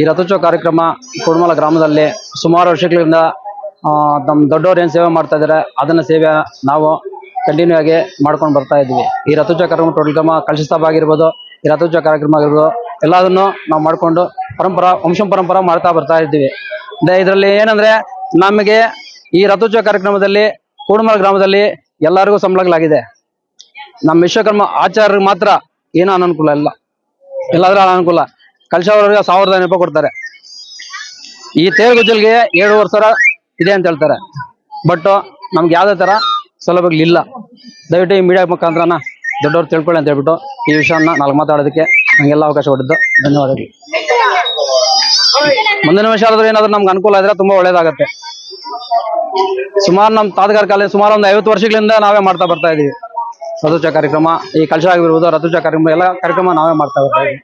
ಈ ರಥೋತ್ಸವ ಕಾರ್ಯಕ್ರಮ ಕುಡುಮಲ ಗ್ರಾಮದಲ್ಲಿ ಸುಮಾರು ವರ್ಷಗಳಿಂದ ನಮ್ಮ ದೊಡ್ಡವರು ಏನು ಸೇವೆ ಮಾಡ್ತಾ ಇದ್ದಾರೆ ಅದನ್ನ ಸೇವೆ ನಾವು ಕಂಟಿನ್ಯೂ ಆಗಿ ಮಾಡ್ಕೊಂಡು ಬರ್ತಾ ಇದ್ವಿ. ಈ ರಥೋತ್ಸವ ಕಾರ್ಯಕ್ರಮ ಟೋಟಲ್ ಕ್ರಮ ಆಗಿರ್ಬೋದು, ಈ ರಥೋತ್ಸವ ಕಾರ್ಯಕ್ರಮ ಆಗಿರ್ಬೋದು, ಎಲ್ಲದನ್ನು ನಾವು ಮಾಡ್ಕೊಂಡು ಪರಂಪರ, ವಂಶ ಪರಂಪರ ಮಾಡ್ತಾ ಬರ್ತಾ ಇದ್ದೀವಿ. ಇದರಲ್ಲಿ ಏನಂದ್ರೆ ನಮಗೆ ಈ ರಥೋತ್ಸವ ಕಾರ್ಯಕ್ರಮದಲ್ಲಿ ಕೂಡುಮಲ ಗ್ರಾಮದಲ್ಲಿ ಎಲ್ಲರಿಗೂ ಸಂಬಳಗಳಾಗಿದೆ. ನಮ್ಮ ವಿಶ್ವಕರ್ಮ ಆಚಾರ್ಯರಿಗೆ ಮಾತ್ರ ಏನೂ ಅನಾನುಕೂಲ ಇಲ್ಲ. ಎಲ್ಲಾದ್ರೂ ಅನಾನುಕೂಲ. ಕಲಶವರಿಗೆ ಸಾವಿರದ ಐನೂರು ರೂಪಾಯಿ ಕೊಡ್ತಾರೆ. ಈ ತೇರುಗುಜ್ಜಲ್ಗೆ ಏಳುವರೆ ಸಾವಿರ ಇದೆ ಅಂತ ಹೇಳ್ತಾರೆ. ಬಟ್ ನಮ್ಗೆ ಯಾವುದೇ ತರ ಸೌಲಭ್ಯಗಳಿಲ್ಲ. ದಯವಿಟ್ಟು ಈ ಮೀಡಿಯಾ ಮುಖಾಂತರನ ದೊಡ್ಡವ್ರು ತಿಳ್ಕೊಳ್ಳಿ ಅಂತ ಹೇಳ್ಬಿಟ್ಟು ಈ ವಿಷಯನ ನಾಲ್ಕು ಮಾತಾಡೋದಕ್ಕೆ ನಮಗೆಲ್ಲ ಅವಕಾಶ ಕೊಟ್ಟಿದ್ದು. ಧನ್ಯವಾದಗಳು. ಮುಂದಿನ ವಿಷಯ ಆದ್ರೂ ಏನಾದ್ರೂ ನಮ್ಗೆ ಅನುಕೂಲ ಆದ್ರೆ ತುಂಬಾ ಒಳ್ಳೇದಾಗತ್ತೆ. ಸುಮಾರು ನಮ್ಮ ತಾತಗಾರ ಕಾಲ ಸುಮಾರು ಒಂದು ಐವತ್ತು ವರ್ಷಗಳಿಂದ ನಾವೇ ಮಾಡ್ತಾ ಬರ್ತಾ ಇದೀವಿ. ರಥೋತ್ಸವ ಕಾರ್ಯಕ್ರಮ, ಈ ಕಲಶ ಆಗಿರ್ಬೋದು, ರಥೋತ್ಸವ ಕಾರ್ಯಕ್ರಮ, ಎಲ್ಲ ಕಾರ್ಯಕ್ರಮ ನಾವೇ ಮಾಡ್ತಾ ಬರ್ತಾ ಇದೀವಿ.